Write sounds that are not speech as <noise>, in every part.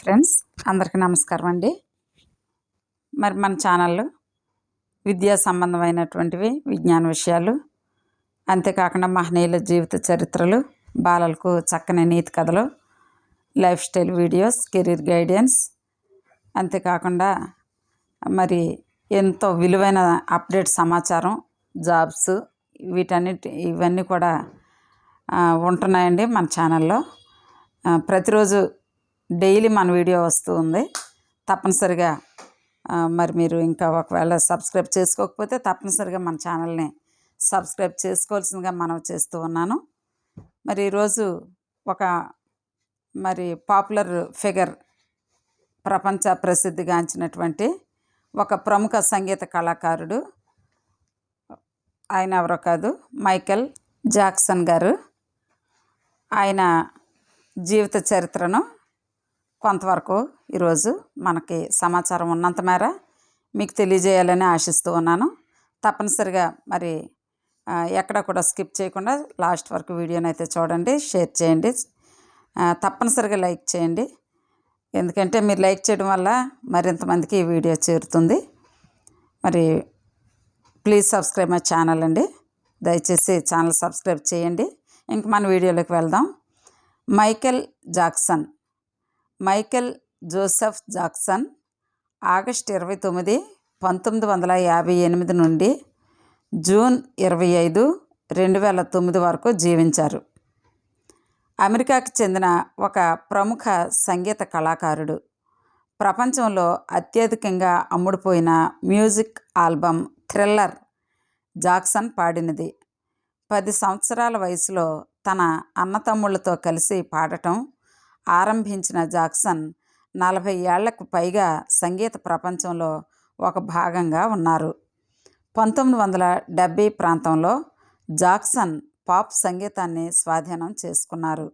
Friends అందరికీ నమస్కారం అండి. మరి మన ఛానల్లో విద్యా సంబంధమైనటువంటివి విజ్ఞాన విషయాలు అంతేకాకుండా మహనీయుల జీవిత చరిత్రలు బాలలకు చక్కని నీతి కథలు lifestyle videos career guidance అంతేకాకుండా మరి ఎంతో విలువైన అప్డేట్ సమాచారం జాబ్స్ వీటన్నిటి ఇవన్నీ కూడా ఉంటున్నాయండి మన ఛానల్లో. ప్రతిరోజు డైలీ మన వీడియో వస్తూ ఉంది. తప్పనిసరిగా మరి మీరు ఇంకా ఒకవేళ సబ్స్క్రైబ్ చేసుకోకపోతే తప్పనిసరిగా మన ఛానల్ని సబ్స్క్రైబ్ చేసుకోవాల్సిందిగా మనం చేస్తూ ఉన్నాను. మరి ఈరోజు ఒక మరి పాపులర్ ఫిగర్ ప్రపంచ ప్రసిద్ధిగాంచినటువంటి ఒక ప్రముఖ సంగీత కళాకారుడు. ఆయన ఎవరో కాదు మైకెల్ జాక్సన్ గారు. ఆయన జీవిత చరిత్రను కొంతవరకు ఈరోజు మనకి సమాచారం ఉన్నంత మేర మీకు తెలియజేయాలని ఆశిస్తూ ఉన్నాను. తప్పనిసరిగా మరి ఎక్కడ కూడా స్కిప్ చేయకుండా లాస్ట్ వరకు వీడియోని అయితే చూడండి షేర్ చేయండి. తప్పనిసరిగా లైక్ చేయండి. ఎందుకంటే మీరు లైక్ చేయడం వల్ల మరింతమందికి ఈ వీడియో చేరుతుంది. మరి ప్లీజ్ సబ్స్క్రైబ్ మై ఛానల్ అండి. దయచేసి ఛానల్ సబ్స్క్రైబ్ చేయండి. ఇంక మన వీడియోలోకి వెళ్దాం. Michael Jackson Michael Joseph Jackson August ఇరవై తొమ్మిది పంతొమ్మిది వందల యాభై ఎనిమిది నుండి జూన్ ఇరవై ఐదు రెండు వేల తొమ్మిది వరకు జీవించారు. అమెరికాకు చెందిన ఒక ప్రముఖ సంగీత కళాకారుడు. ప్రపంచంలో అత్యధికంగా అమ్ముడుపోయిన మ్యూజిక్ ఆల్బమ్ థ్రిల్లర్ జాక్సన్ పాడినది. పది సంవత్సరాల వయసులో తన అన్నతమ్ముళ్ళతో కలిసి పాడటం ఆరంభించిన జాక్సన్ నలభై ఏళ్ళకు పైగా సంగీత ప్రపంచంలో ఒక భాగంగా ఉన్నారు. పంతొమ్మిది వందల డెబ్భై ప్రాంతంలో జాక్సన్ పాప్ సంగీతాన్ని స్వాధీనం చేసుకున్నారు.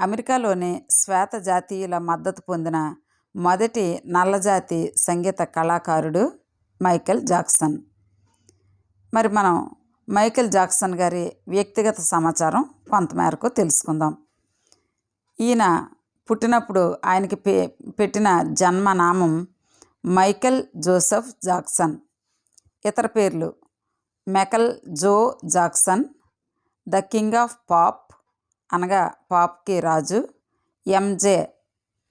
అమెరికాలోని శ్వేత జాతీయుల మద్దతు పొందిన మొదటి నల్లజాతి సంగీత కళాకారుడు మైకేల్ జాక్సన్. మరి మనం మైకేల్ జాక్సన్ గారి వ్యక్తిగత సమాచారం కొంతమేరకు తెలుసుకుందాం. ఈయన పుట్టినప్పుడు ఆయనకి పే పెట్టిన జన్మనామం మైకెల్ జోసెఫ్ జాక్సన్. ఇతర పేర్లు Michael Joe Jackson the king of pop అనగా పాప్కి రాజు ఎంజే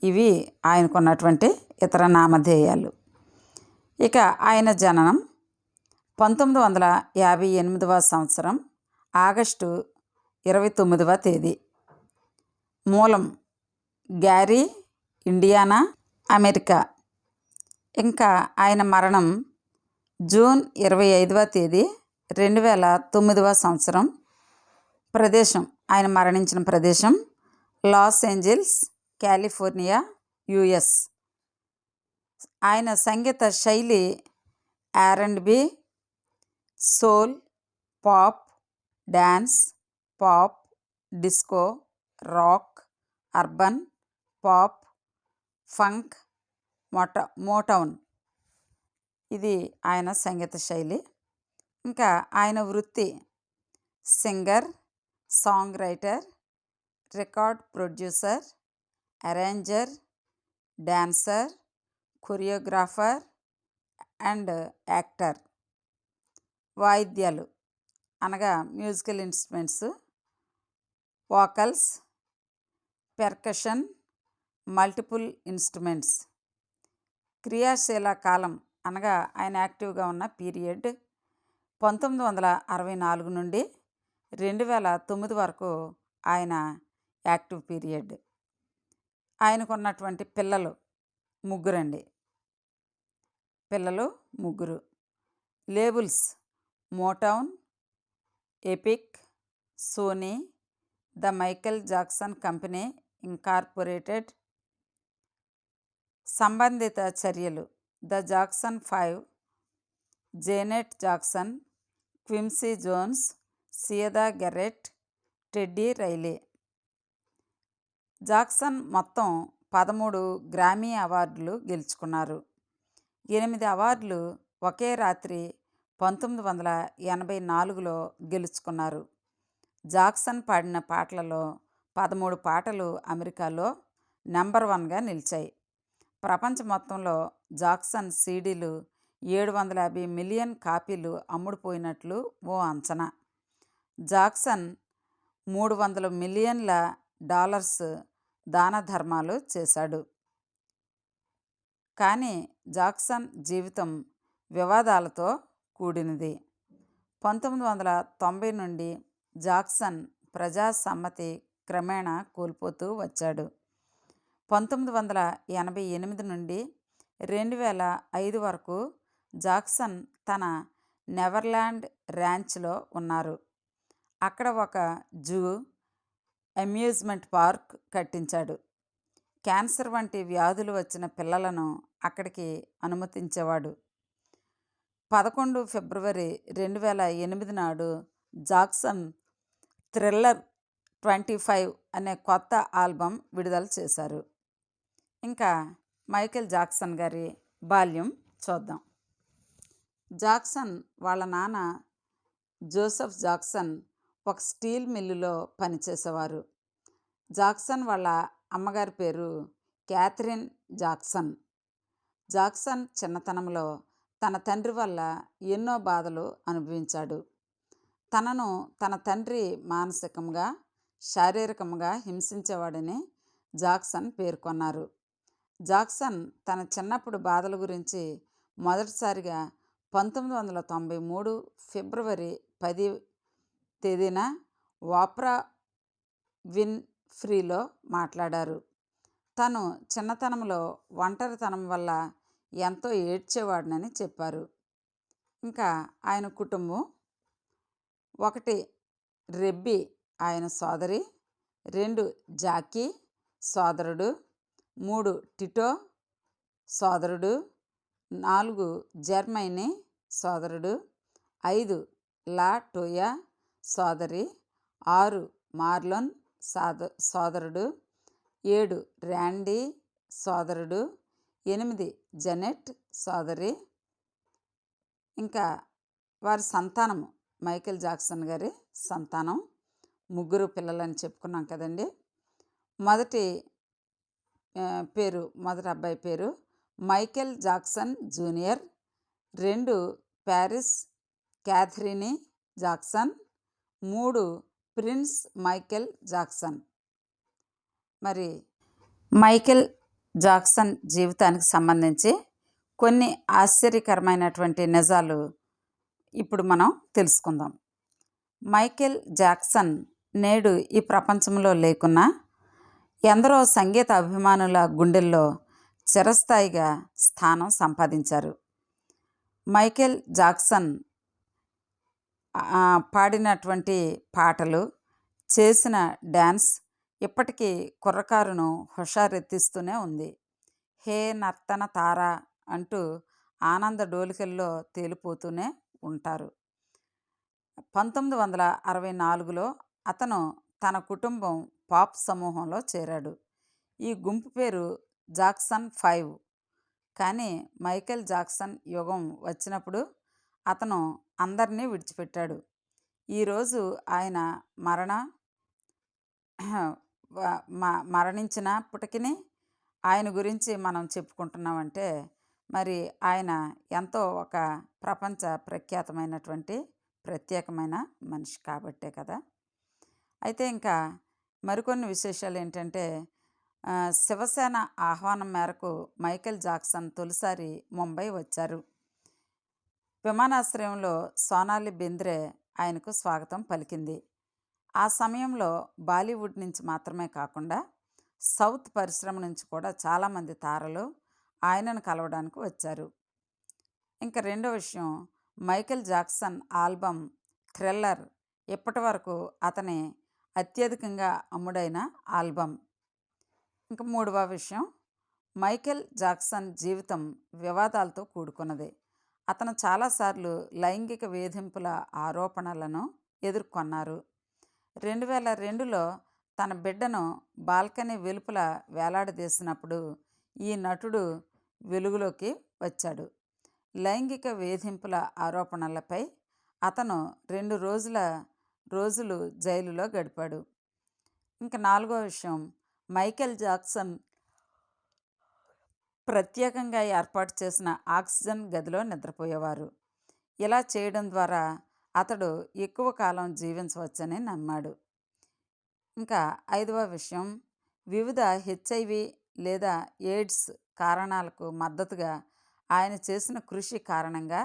ఇవి ఆయనకున్నటువంటి ఇతర నామధేయాలు. ఇక ఆయన జననం పంతొమ్మిది వందల యాభై ఎనిమిదవ సంవత్సరం ఆగస్టు ఇరవై తొమ్మిదవ తేదీ. మూలం గ్యారీ ఇండియానా అమెరికా. ఇంకా ఆయన మరణం జూన్ ఇరవై ఐదవ తేదీ రెండు వేల తొమ్మిదవ సంవత్సరం. ప్రదేశం ఆయన మరణించిన ప్రదేశం లాస్ ఏంజల్స్ కాలిఫోర్నియా యుఎస్. ఆయన సంగీత శైలి R and B soul pop dance pop disco rock urban pop funk మోట Motown. ఇది ఆయన సంగీత శైలి. ఇంకా ఆయన వృత్తి singer songwriter record producer arranger dancer choreographer and actor. వాయిద్యాలు అనగా musical instruments vocals percussion multiple instruments. క్రియాశీల కాలం అనగా ఆయన యాక్టివ్గా ఉన్న పీరియడ్ పంతొమ్మిది వందల అరవై నాలుగు నుండి రెండు వేల తొమ్మిది వరకు ఆయన యాక్టివ్ పీరియడ్. ఆయనకున్నటువంటి పిల్లలు ముగ్గురండి. పిల్లలు ముగ్గురు. Labels Motown Epic Sony the Michael Jackson company incorporated సంబంధిత చర్యలు. The Jackson Five Janet Jackson Quincy Jones Siedah Garrett Teddy Riley. Jackson మొత్తం పదమూడు గ్రామీ అవార్డులు గెలుచుకున్నారు. ఎనిమిది అవార్డులు ఒకే రాత్రి పంతొమ్మిది వందల ఎనభై నాలుగులో గెలుచుకున్నారు. జాక్సన్ పాడిన పాటలలో పదమూడు పాటలు అమెరికాలో నెంబర్ వన్గా నిలిచాయి. ప్రపంచ మొత్తంలో జాక్సన్ సీడీలు ఏడు వందల యాభై మిలియన్ కాపీలు అమ్ముడుపోయినట్లు ఓ అంచనా. జాక్సన్ మూడు వందల మిలియన్ల డాలర్స్ దాన ధర్మాలు చేశాడు. కానీ జాక్సన్ జీవితం వివాదాలతో కూడినది. పంతొమ్మిది వందల తొంభై నుండి జాక్సన్ ప్రజాసమ్మతి క్రమేణా కోల్పోతూ వచ్చాడు. పంతొమ్మిది వందల ఎనభై ఎనిమిది నుండి రెండు వేల ఐదు వరకు జాక్సన్ తన నెవర్లాండ్ ర్యాంచ్లో ఉన్నారు. అక్కడ ఒక జూ అమ్యూజ్మెంట్ పార్క్ కట్టించాడు. క్యాన్సర్ వంటి వ్యాధులు వచ్చిన పిల్లలను అక్కడికి అనుమతించేవాడు. పదకొండు ఫిబ్రవరి రెండు వేల ఎనిమిది నాడు జాక్సన్ థ్రిల్లర్ ట్వంటీ ఫైవ్ అనే కొత్త ఆల్బమ్ విడుదల చేశారు. ఇంకా మైకేల్ జాక్సన్ గారి బాల్యం చూద్దాం. జాక్సన్ వాళ్ళ నాన్న జోసెఫ్ జాక్సన్ ఒక స్టీల్ మిల్లులో పనిచేసేవారు. జాక్సన్ వాళ్ళ అమ్మగారి పేరు క్యాథరిన్ జాక్సన్. జాక్సన్ చిన్నతనంలో తన తండ్రి వల్ల ఎన్నో బాధలు అనుభవించాడు. తనను తన తండ్రి మానసికంగా శారీరకంగా హింసించేవాడని జాక్సన్ పేర్కొన్నారు. జాక్సన్ తన చిన్నప్పుడు బాధల గురించి మొదటిసారిగా పంతొమ్మిది వందల తొంభై మూడు ఫిబ్రవరి పది తేదీన వాప్రా విన్ ఫ్రీలో మాట్లాడారు. తను చిన్నతనంలో ఒంటరితనం వల్ల ఎంతో ఏడ్చేవాడినని చెప్పారు. ఇంకా ఆయన కుటుంబం ఒకటి రెబ్బి ఆయన సోదరి రెండు జాకీ సోదరుడు మూడు టిటో సోదరుడు నాలుగు జర్మైనీ సోదరుడు ఐదు లా టోయా సోదరి ఆరు మార్లోన్ సాద సోదరుడు ఏడు ర్యాండీ సోదరుడు ఎనిమిది జెనెట్ సోదరి. ఇంకా వారి సంతానము మైకేల్ జాక్సన్ గారి సంతానం. ముగ్గురు పిల్లలని చెప్పుకున్నాం కదండి. మొదటి పేరు మొదటి అబ్బాయి పేరు మైకెల్ జాక్సన్ జూనియర్. రెండు ప్యారిస్ క్యాథరిని జాక్సన్. మూడు ప్రిన్స్ మైకెల్ జాక్సన్. మరి మైకెల్ జాక్సన్ జీవితానికి సంబంధించి కొన్ని ఆశ్చర్యకరమైనటువంటి నిజాలు ఇప్పుడు మనం తెలుసుకుందాం. మైకెల్ జాక్సన్ నేడు ఈ ప్రపంచంలో లేకున్నా ఎందరో సంగీత అభిమానుల గుండెల్లో చిరస్థాయిగా స్థానం సంపాదించారు. మైకేల్ జాక్సన్ పాడినటువంటి పాటలు చేసిన డ్యాన్స్ ఇప్పటికీ కుర్రకారును హుషారెత్తిస్తూనే ఉంది. హే నర్తన తార అంటూ ఆనంద డోలికల్లో తేలిపోతూనే ఉంటారు. పంతొమ్మిది వందల అరవై నాలుగులో అతను తన కుటుంబం పాప్ సమూహంలో చేరాడు. ఈ గుంపు పేరు జాక్సన్ ఫైవ్. కానీ మైకేల్ జాక్సన్ యుగం వచ్చినప్పుడు అతను అందరినీ విడిచిపెట్టాడు. ఈరోజు ఆయన మరణ <clears throat> మరణించినప్పటికీ ఆయన గురించి మనం చెప్పుకుంటున్నామంటే మరి ఆయన ఎంతో ఒక ప్రపంచ ప్రఖ్యాతమైనటువంటి ప్రత్యేకమైన మనిషి కాబట్టే కదా. అయితే ఇంకా మరికొన్ని విశేషాలు ఏంటంటే శివసేన ఆహ్వానం మేరకు మైకేల్ జాక్సన్ తొలిసారి ముంబై వచ్చారు. విమానాశ్రయంలో సోనాలి బెంద్రే ఆయనకు స్వాగతం పలికింది. ఆ సమయంలో బాలీవుడ్ నుంచి మాత్రమే కాకుండా సౌత్ పరిశ్రమ నుంచి కూడా చాలామంది తారలు ఆయనను కలవడానికి వచ్చారు. ఇంకా రెండో విషయం మైకేల్ జాక్సన్ ఆల్బమ్ థ్రిల్లర్ ఇప్పటి వరకు అతని అత్యధికంగా అమ్ముడైన ఆల్బమ్ ఇంకా మూడవ విషయం మైకేల్ జాక్సన్ జీవితం వివాదాలతో కూడుకున్నది. అతను చాలాసార్లు లైంగిక వేధింపుల ఆరోపణలను ఎదుర్కొన్నారు. రెండు వేల రెండులో తన బిడ్డను బాల్కనీ వెలుపల వేలాడదీసినప్పుడు ఈ నటుడు వెలుగులోకి వచ్చాడు. లైంగిక వేధింపుల ఆరోపణలపై అతను రెండు రోజుల రోజులు జైలులో గడిపాడు. ఇంకా నాలుగో విషయం. మైకేల్ జాక్సన్ ప్రత్యేకంగా ఏర్పాటు చేసిన ఆక్సిజన్ గదిలో నిద్రపోయేవారు. ఇలా చేయడం ద్వారా అతడు ఎక్కువ కాలం జీవించవచ్చని నమ్మాడు. ఇంకా ఐదవ విషయం. వివిధ హెచ్ఐవి లేదా ఎయిడ్స్ కారణాలకు మద్దతుగా ఆయన చేసిన కృషి కారణంగా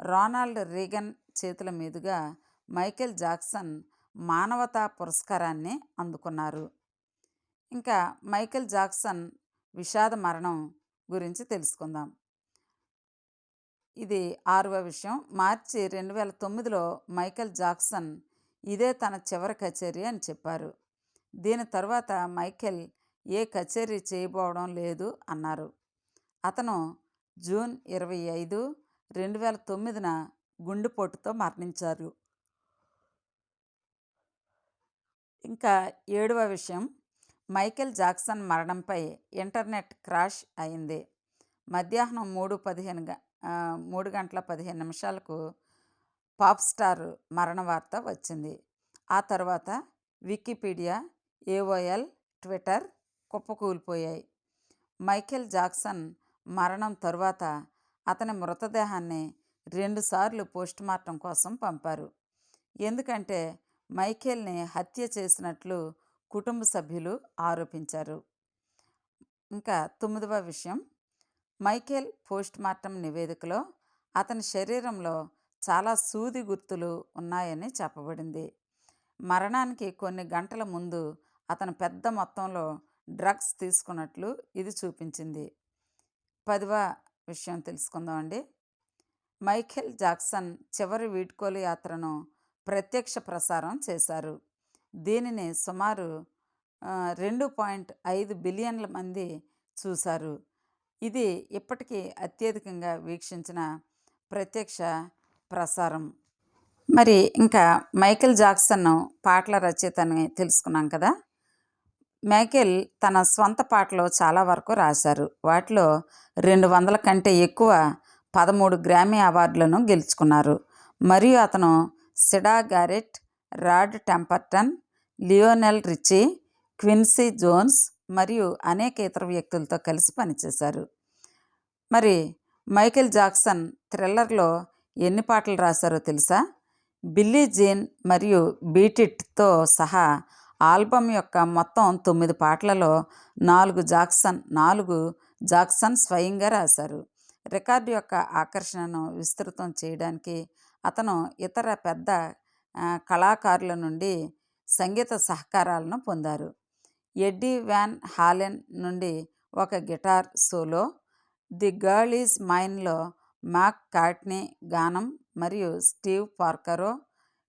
రోనాల్డ్ రీగన్ చేతుల మీదుగా మైకేల్ జాక్సన్ మానవతా పురస్కారాన్ని అందుకున్నారు. ఇంకా మైకేల్ జాక్సన్ విషాద మరణం గురించి తెలుసుకుందాం. ఇది ఆరవ విషయం. మార్చి రెండు వేల తొమ్మిదిలో మైకేల్ జాక్సన్ ఇదే తన చివరి కచేరీ అని చెప్పారు. దీని తర్వాత మైకేల్ ఏ కచేరీ చేయబోవడం లేదు అన్నారు. అతను జూన్ ఇరవై ఐదు రెండు వేల తొమ్మిదిన గుండెపోటుతో మరణించారు. ఇంకా ఏడవ విషయం. మైకేల్ జాక్సన్ మరణంపై ఇంటర్నెట్ క్రాష్ అయింది. మధ్యాహ్నం మూడు పదిహేను గ మూడు గంటల పదిహేను నిమిషాలకు పాప్ స్టార్ మరణ వార్త వచ్చింది. ఆ తర్వాత వికీపీడియా ఏఓఎల్ ట్విట్టర్ కుప్పకూలిపోయాయి. మైకేల్ జాక్సన్ మరణం తరువాత అతని మృతదేహాన్ని రెండుసార్లు పోస్టుమార్టం కోసం పంపారు. ఎందుకంటే మైఖేల్ని హత్య చేసినట్లు కుటుంబ సభ్యులు ఆరోపించారు. ఇంకా తొమ్మిదవ విషయం. మైకేల్ పోస్ట్మార్టం నివేదికలో అతని శరీరంలో చాలా సూది గుర్తులు ఉన్నాయని చెప్పబడింది. మరణానికి కొన్ని గంటల ముందు అతను పెద్ద మొత్తంలో డ్రగ్స్ తీసుకున్నట్లు ఇది చూపించింది. పదవ విషయం తెలుసుకుందామండి. మైఖేల్ జాక్సన్ చివరి వీడ్కోలు యాత్రను ప్రత్యక్ష ప్రసారం చేశారు. దీనిని సుమారు రెండు పాయింట్ ఐదు బిలియన్ల మంది చూశారు. ఇది ఇప్పటికీ అత్యధికంగా వీక్షించిన ప్రత్యక్ష ప్రసారం. మరి ఇంకా మైకేల్ జాక్సన్ పాటల రచయితని తెలుసుకున్నాం కదా? మైకేల్ తన స్వంత పాటలు చాలా వరకు రాశారు. వాటిలో రెండు వందల కంటే ఎక్కువ పదమూడు గ్రామీ అవార్డులను గెలుచుకున్నారు. మరియు అతను Siedah Garrett Rod Temperton Lionel Richie Quincy Jones మరియు అనేక ఇతర వ్యక్తులతో కలిసి పనిచేశారు. మరి మైకేల్ జాక్సన్ థ్రిల్లర్లో ఎన్ని పాటలు రాశారో తెలుసా? బిల్లీ జీన్ మరియు బీటిట్తో సహా ఆల్బమ్ యొక్క మొత్తం తొమ్మిది పాటలలో నాలుగు జాక్సన్ నాలుగు జాక్సన్ స్వయంగా రాశారు. రికార్డు యొక్క ఆకర్షణను విస్తృతం చేయడానికి అతను ఇతర పెద్ద కళాకారుల నుండి సంగీత సహకారాలను పొందారు. ఎడ్డీ వ్యాన్ హాలెన్ నుండి ఒక guitar solo the girl is మైన్లో McCartney గానం మరియు స్టీవ్ పార్కరో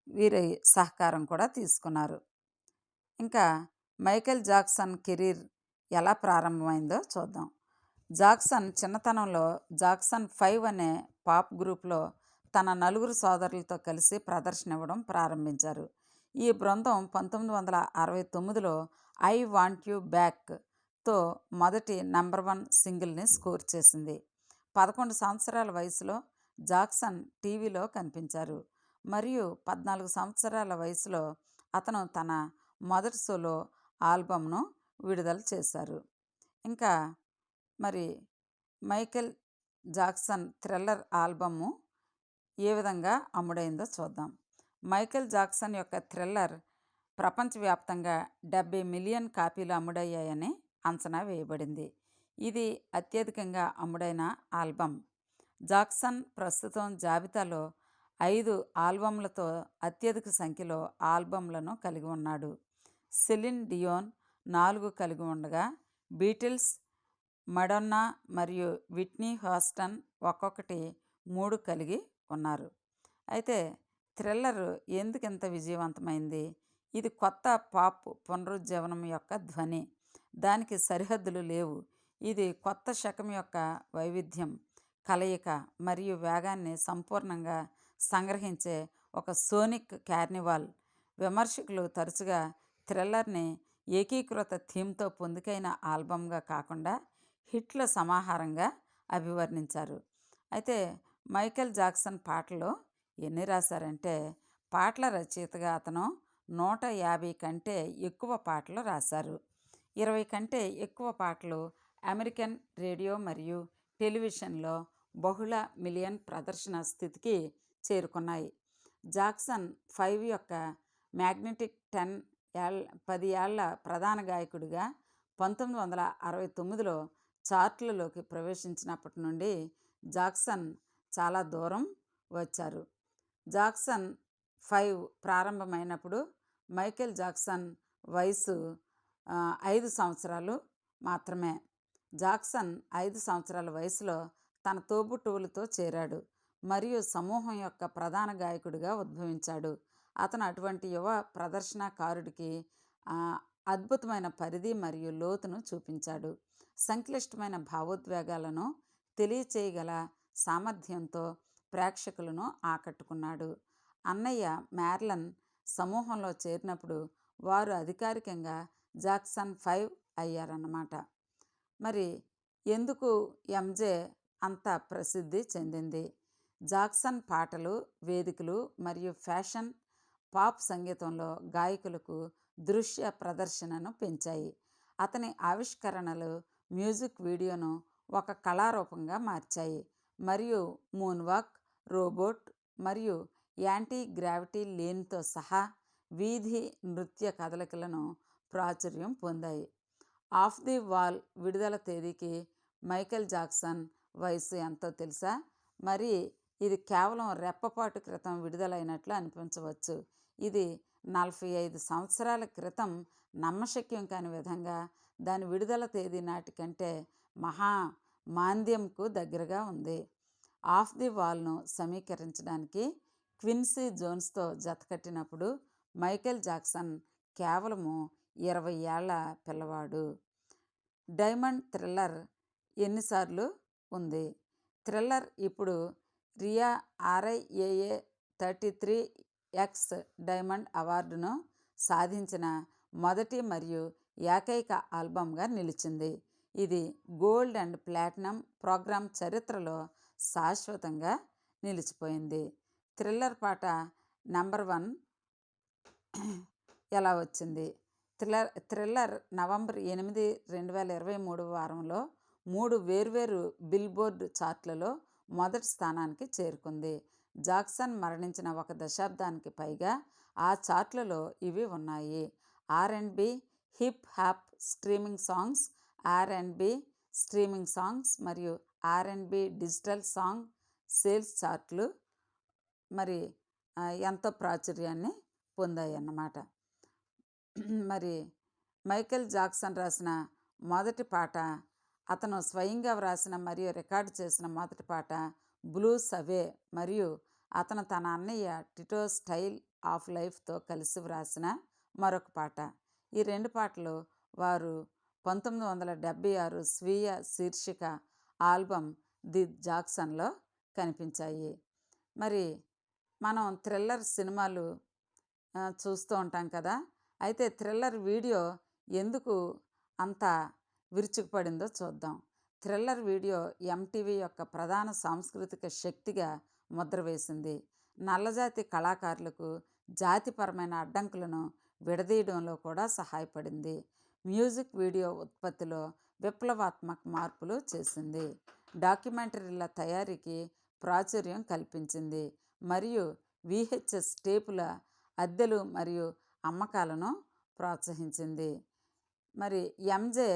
వీరి సహకారం కూడా తీసుకున్నారు. ఇంకా మైకేల్ జాక్సన్ కెరీర్ ఎలా ప్రారంభమైందో చూద్దాం. జాక్సన్ చిన్నతనంలో జాక్సన్ ఫైవ్ అనే పాప్ గ్రూప్లో తన నలుగురు సోదరులతో కలిసి ప్రదర్శన ఇవ్వడం ప్రారంభించారు. ఈ బృందం పంతొమ్మిది వందల అరవై తొమ్మిదిలో ఐ వాంట్ యూ బ్యాక్తో మొదటి నంబర్ వన్ సింగిల్ని స్కోర్ చేసింది. పదకొండు సంవత్సరాల వయసులో జాక్సన్ టీవీలో కనిపించారు. మరియు పద్నాలుగు సంవత్సరాల వయసులో అతను తన మొదటి సోలో ఆల్బమ్ను విడుదల చేశారు. ఇంకా మరి మైకెల్ జాక్సన్ థ్రిల్లర్ ఆల్బము ఏ విధంగా అమ్ముడైందో చూద్దాం. మైకేల్ జాక్సన్ యొక్క థ్రిల్లర్ ప్రపంచవ్యాప్తంగా డెబ్బై మిలియన్ కాపీలు అమ్ముడయ్యాయని అంచనా వేయబడింది. ఇది అత్యధికంగా అమ్ముడైన ఆల్బమ్. జాక్సన్ ప్రస్తుతం జాబితాలో ఐదు ఆల్బమ్లతో అత్యధిక సంఖ్యలో ఆల్బమ్లను కలిగి ఉన్నాడు. సెలిన్ డియోన్ నాలుగు కలిగి ఉండగా బీటిల్స్ మడొన్నా మరియు విట్నీ హాస్టన్ ఒక్కొక్కటి మూడు కలిగి ఉన్నారు. అయితే థ్రిల్లర్ ఎందుకు ఇంత విజయవంతమైంది? ఇది కొత్త పాప్ పునరుజ్జీవనం యొక్క ధ్వని. దానికి సరిహద్దులు లేవు. ఇది కొత్త శకం యొక్క వైవిధ్యం కలయిక మరియు వేగాన్ని సంపూర్ణంగా సంగ్రహించే ఒక సోనిక్ కార్నివాల్. విమర్శకులు తరచుగా థ్రిల్లర్ని ఏకీకృత థీమ్తో పొందికైన ఆల్బమ్గా కాకుండా హిట్ల సమాహారంగా అభివర్ణించారు. అయితే మైకేల్ జాక్సన్ పాటలు ఎన్ని రాశారంటే పాటల రచయితగా అతను నూట యాభై కంటే ఎక్కువ పాటలు రాశారు. ఇరవై కంటే ఎక్కువ పాటలు అమెరికన్ రేడియో మరియు టెలివిజన్లో బహుళ మిలియన్ ప్రదర్శన స్థితికి చేరుకున్నాయి. జాక్సన్ ఫైవ్ యొక్క మ్యాగ్నెటిక్ టెన్ ఏళ్ళ పది ఏళ్ళ ప్రధాన గాయకుడిగా పంతొమ్మిది వందల అరవై తొమ్మిదిలో చార్ట్లలోకి ప్రవేశించినప్పటి నుండి జాక్సన్ చాలా దూరం వచ్చారు. జాక్సన్ ఫైవ్ ప్రారంభమైనప్పుడు మైకేల్ జాక్సన్ వయసు ఐదు సంవత్సరాలు మాత్రమే. జాక్సన్ ఐదు సంవత్సరాల వయసులో తన తోబుట్టువులతో చేరాడు. మరియు సమూహం యొక్క ప్రధాన గాయకుడిగా ఉద్భవించాడు. అతను అటువంటి యువ ప్రదర్శనకారుడికి అద్భుతమైన పరిధి మరియు లోతును చూపించాడు. సంక్లిష్టమైన భావోద్వేగాలను తెలియచేయగల సామర్థ్యంతో ప్రేక్షకులను ఆకట్టుకున్నాడు. అన్నయ్య మ్యార్లన్ సమూహంలో చేరినప్పుడు వారు అధికారికంగా జాక్సన్ ఫైవ్ అయ్యారన్నమాట. మరి ఎందుకు ఎంజే అంత ప్రసిద్ధి చెందింది? జాక్సన్ పాటలు వేదికలు మరియు ఫ్యాషన్ పాప్ సంగీతంలో గాయకులకు దృశ్య ప్రదర్శనను పెంచాయి. అతని ఆవిష్కరణలు మ్యూజిక్ వీడియోను ఒక కళారూపంగా మార్చాయి. మరియు మూన్వాక్ రోబోట్ మరియు యాంటీ గ్రావిటీ లేన్తో సహా వీధి నృత్య కదలికలను ప్రాచుర్యం పొందాయి. ఆఫ్ ది వాల్ విడుదల తేదీకి మైకేల్ జాక్సన్ వయసు ఎంతో తెలుసా? మరి ఇది కేవలం రెప్పపాటు క్రితం విడుదలైనట్లు అనిపించవచ్చు. ఇది నలభై ఐదు సంవత్సరాల క్రితం నమ్మశక్యం కాని విధంగా దాని విడుదల తేదీ నాటికంటే మహా మాంద్యంకు దగ్గరగా ఉంది. ఆఫ్ ది వాల్ను సమీకరించడానికి క్విన్సీ జోన్స్తో జతకట్టినప్పుడు మైకేల్ జాక్సన్ కేవలము ఇరవై ఏళ్ళ పిల్లవాడు. డైమండ్ థ్రిల్లర్ ఎన్నిసార్లు ఉంది? థ్రిల్లర్ ఇప్పుడు RIAA RIAA thirty three X diamond అవార్డును సాధించిన మొదటి మరియు ఏకైక ఆల్బమ్గా నిలిచింది. ఇది గోల్డ్ అండ్ ప్లాటినం ప్రోగ్రామ్ చరిత్రలో శాశ్వతంగా నిలిచిపోయింది. థ్రిల్లర్ పాట నెంబర్ వన్ ఎలా వచ్చింది? థ్రిల్లర్ థ్రిల్లర్ నవంబర్ ఎనిమిది రెండు వేల ఇరవై మూడు వారంలో మూడు వేర్వేరు బిల్బోర్డ్ చార్ట్లలో మొదటి స్థానానికి చేరుకుంది. జాక్సన్ మరణించిన ఒక దశాబ్దానికి పైగా ఆ చార్ట్లలో ఇవి ఉన్నాయి. R and B hip hop streaming songs R and B streaming songs మరియు R and B digital song sales చార్ట్లు మరి ఎంతో ప్రాచుర్యాన్ని పొందాయి అన్నమాట మరి మైకేల్ జాక్సన్ రాసిన మొదటి పాట అతను స్వయంగా వ్రాసిన మరియు రికార్డు చేసిన మొదటి పాట బ్లూ సవే మరియు అతను తన అన్నయ్య టిటో స్టైల్ ఆఫ్ లైఫ్తో కలిసి వ్రాసిన మరొక పాట. ఈ రెండు పాటలు వారు పంతొమ్మిది వందల డెబ్భై ఆరు స్వీయ శీర్షిక ఆల్బమ్ ది జాక్సన్లో కనిపించాయి. మరి మనం థ్రిల్లర్ సినిమాలు చూస్తూ ఉంటాం కదా అయితే థ్రిల్లర్ వీడియో ఎందుకు అంత విరుచుకుపడిందో చూద్దాం. థ్రిల్లర్ వీడియో ఎంటీవీ యొక్క ప్రధాన సాంస్కృతిక శక్తిగా ముద్ర వేసింది. నల్లజాతి కళాకారులకు జాతిపరమైన అడ్డంకులను విడదీయడంలో కూడా సహాయపడింది. మ్యూజిక్ వీడియో ఉత్పత్తిలో విప్లవాత్మక మార్పులు చేసింది. డాక్యుమెంటరీల తయారీకి ప్రాచుర్యం కల్పించింది. మరియు విహెచ్ఎస్ టేపుల అద్దెలు మరియు అమ్మకాలను ప్రోత్సహించింది. మరి ఎంజే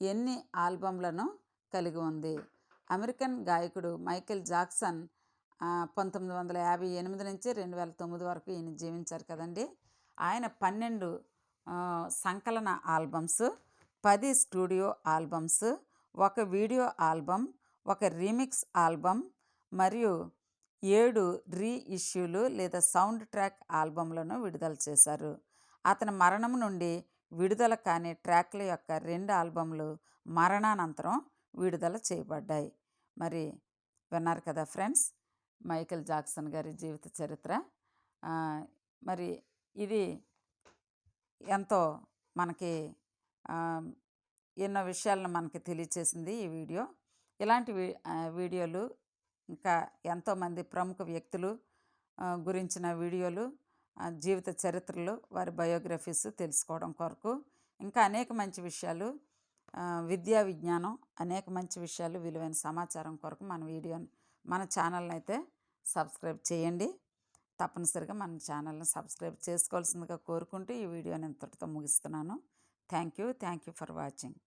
ఎన్ని ఆల్బమ్లను కలిగి ఉంది? అమెరికన్ గాయకుడు మైకేల్ జాక్సన్ పంతొమ్మిది వందల యాభై ఎనిమిది నుంచి రెండు వేల తొమ్మిది వరకు ఈయన జీవించారు కదండి. ఆయన పన్నెండు సంకలన ఆల్బమ్స్ పది స్టూడియో ఆల్బమ్స్ ఒక వీడియో ఆల్బమ్ ఒక రీమిక్స్ ఆల్బమ్ మరియు ఏడు రీ ఇష్యూలు లేదా సౌండ్ ట్రాక్ ఆల్బమ్లను విడుదల చేశారు. అతని మరణం నుండి విడుదల కాని ట్రాక్ల యొక్క రెండు ఆల్బమ్లు మరణానంతరం విడుదల చేయబడ్డాయి. మరి విన్నారు కదా ఫ్రెండ్స్ మైకేల్ జాక్సన్ గారి జీవిత చరిత్ర. మరి ఇది ఎంతో మనకి ఎన్నో విషయాలను మనకి తెలియచేసింది ఈ వీడియో. ఇలాంటి వీడియోలు ఇంకా ఎంతోమంది ప్రముఖ వ్యక్తులు గురించిన వీడియోలు జీవిత చరిత్రలు వారి బయోగ్రఫీస్ తెలుసుకోవడం కొరకు ఇంకా అనేక మంచి విషయాలు విద్యా విజ్ఞానం అనేక మంచి విషయాలు విలువైన సమాచారం కొరకు మన వీడియోని మన ఛానల్ని అయితే సబ్స్క్రైబ్ చేయండి. తప్పనిసరిగా మన ఛానల్ని సబ్స్క్రైబ్ చేసుకోవాల్సిందిగా కోరుకుంటూ ఈ వీడియోని ఇంతటితో ముగిస్తున్నాను. Thank you. Thank you for watching.